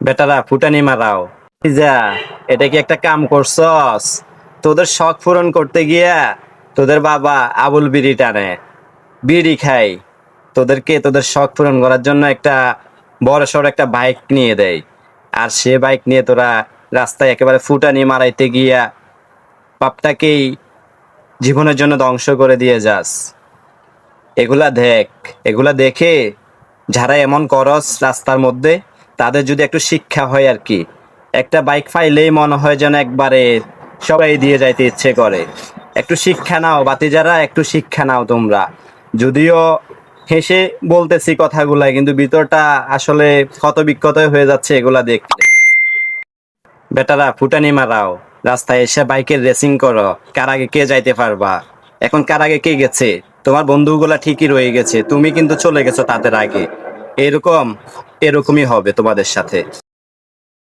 বেটারা ফুটানি মারাও। যা, এটা কি একটা কাম করছস? তোদের শখ পূরণ করতে গিয়া তোদের বাবা আবুল বিড়ি টানে। বিড়ি খাই। তোদেরকে তোদের শখ পূরণ করার জন্য একটা বড় সড় একটা বাইক নিয়ে দেয় আর সে বাইক নিয়ে তোরা রাস্তায় একেবারে ফুটানি মারাইতে গিয়া পাপটাকেই জীবনের জন্য ধ্বংস করে দিয়ে যাস। এগুলা দেখ, এগুলা দেখে যারা এমন করস রাস্তার মধ্যে তাদের যদি একটু শিক্ষা হয় আর কি। একটা বাইক পাইলেই মনে হয় যেন একবারে সবাই দিয়ে যাইতে ইচ্ছে করে। একটু শিক্ষা নাও বাতি যারা একটু শিক্ষা নাও তোমরা। যদিও হেসে বলতেছি কথাগুলা, কিন্তু ভিতরটা আসলে ক্ষত বিক্ষত হয়ে যাচ্ছে এগুলা দেখতে। বেটারা, ফুটানি মারাও। রাস্তায় এসে বাইকের রেসিং করো। কার আগে কে যাইতে পারবা? এখন কার আগে কে গেছে? তোমার বন্ধুগুলা ঠিকই রয়ে গেছে। তুমি কিন্তু চলে গেছো তাদের আগে। এরকম এরকমই হবে তোমাদের সাথে।